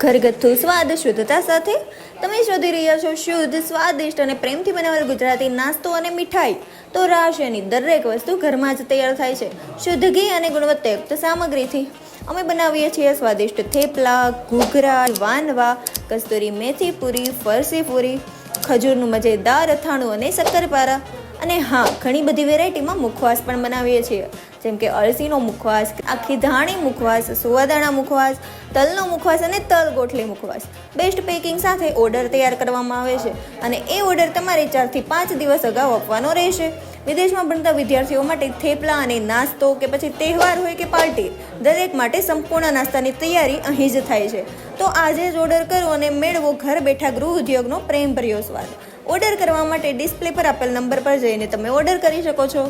ઘરગથ્થુ સ્વાદ શુદ્ધતા સાથે તમે શોધી રહ્યા છો શુદ્ધ, સ્વાદિષ્ટ અને પ્રેમથી બનાવેલ ગુજરાતી નાસ્તો અને મીઠાઈ. તો રાશિયાની દરેક વસ્તુ ઘરમાં જ તૈયાર થાય છે. શુદ્ધ ઘી અને ગુણવત્તાયુક્ત સામગ્રીથી. અમે બનાવીએ છીએ સ્વાદિષ્ટ થેપલા, ઘૂઘરા, વાનવા, કસ્તુરી મેથી પૂરી, ફરસી પૂરી, ખજૂરનું મજેદાર અથાણું અને શક્કરપારા. અને હા, ઘણી બધી વેરાયટીમાં મુખવાસ પણ બનાવીએ છીએ. જેમ કે અળસીનો મુખવાસ, આખી ધાણી મુખવાસ, સુવાદાણા મુખવાસ, તલનો મુખવાસ અને તલ ગોઠલી મુખવાસ. બેસ્ટ પેકિંગ સાથે ઓર્ડર તૈયાર કરવામાં આવે છે અને એ ઓર્ડર તમારે ચારથી પાંચ દિવસ અગાઉ આપવાનો રહેશે. વિદેશમાં ભણતા વિદ્યાર્થીઓ માટે થેપલા અને નાસ્તો કે પછી તહેવાર હોય કે પાર્ટી, દરેક માટે સંપૂર્ણ નાસ્તાની તૈયારી અહીં જ થાય છે. તો આજે જ ઓર્ડર કરો અને મેળવો ઘર બેઠા ગૃહ ઉદ્યોગનો પ્રેમભર્યો સ્વાદ. ઓર્ડર કરવા માટે ડિસ્પ્લે પર આપેલ નંબર પર જઈને તમે ઓર્ડર કરી શકો છો.